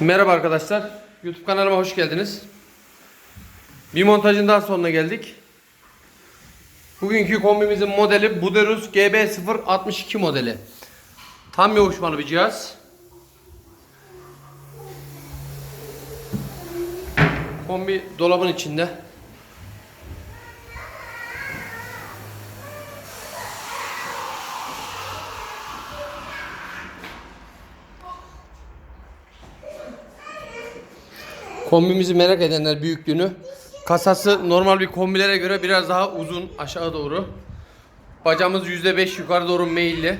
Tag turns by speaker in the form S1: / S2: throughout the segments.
S1: Merhaba arkadaşlar. YouTube kanalıma hoş geldiniz. Bir montajın daha sonuna geldik. Bugünkü kombimizin modeli Buderus GB062 modeli. Tam yoğuşmalı bir cihaz. Kombi dolabın içinde. Kombimizi merak edenler büyüklüğünü. Kasası normal bir kombilere göre biraz daha uzun aşağı doğru. Bacamız %5 yukarı doğru meyilli.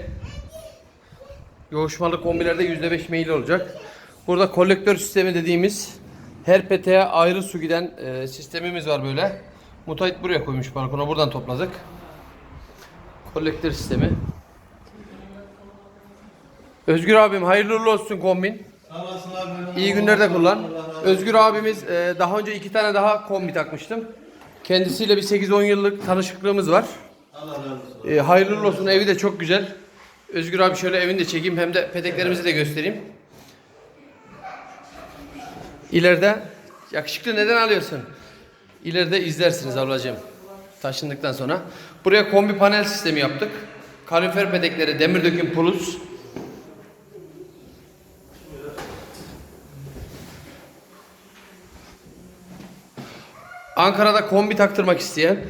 S1: Yoğuşmalı kombilerde %5 meyilli olacak. Burada kolektör sistemi dediğimiz her peteğe ayrı su giden e, sistemimiz var böyle. Mutayit buraya koymuş balkona buradan topladık. Kolektör sistemi. Özgür abim hayırlı olsun kombin.
S2: Sağ olasın abi.
S1: İyi günlerde kullan. Özgür abimiz e, daha önce iki tane daha kombi takmıştım. Kendisiyle bir 8-10 yıllık tanışıklığımız var. E, hayırlı olsun. Evi de çok güzel. Özgür abi şöyle evini de çekeyim hem de peteklerimizi de göstereyim. İleride yakışıklı neden alıyorsun? İleride izlersiniz ablacığım. Taşındıktan sonra. Buraya kombi panel sistemi yaptık. Kalorifer pedekleri demir döküm plus. Ankara'da kombi taktırmak isteyen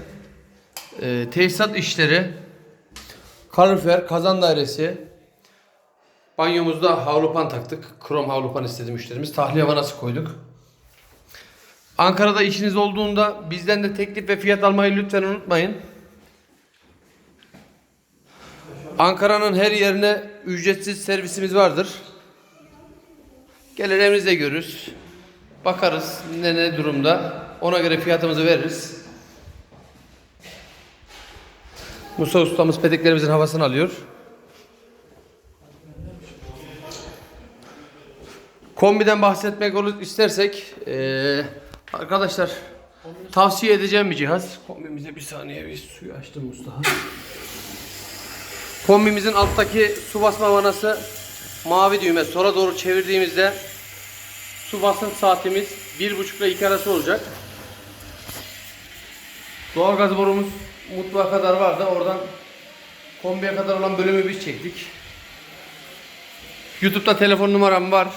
S1: e, tesisat işleri, kalorifer, kazan dairesi, banyomuzda havlupan taktık. Krom havlupan istedi müşterimiz. Tahliye vanası koyduk. Ankara'da işiniz olduğunda bizden de teklif ve fiyat almayı lütfen unutmayın. Ankara'nın her yerine ücretsiz servisimiz vardır. Gelir evimizde görürüz. Bakarız ne ne durumda. Ona göre fiyatımızı veririz. Musa ustamız pedeklerimizin havasını alıyor. Kombiden bahsetmek olur istersek eee, arkadaşlar tavsiye edeceğim bir cihaz. Kombimize bir saniye bir suyu açtım Mustafa. Kombimizin alttaki su basma vanası mavi düğme. Sola doğru çevirdiğimizde su basınç saatimiz 1.5 ile 2 arası olacak. Doğalgaz borumuz mutfağa kadar vardı. Oradan kombiye kadar olan bölümü biz çektik. YouTube'da telefon numaram var.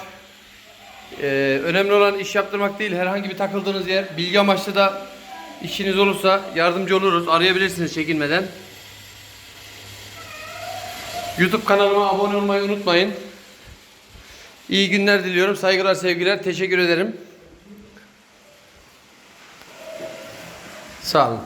S1: Ee, önemli olan iş yaptırmak değil. Herhangi bir takıldığınız yer. Bilgi amaçlı da işiniz olursa yardımcı oluruz. Arayabilirsiniz çekinmeden. YouTube kanalıma abone olmayı unutmayın. İyi günler diliyorum. Saygılar, sevgiler. Teşekkür ederim. Sağ olun.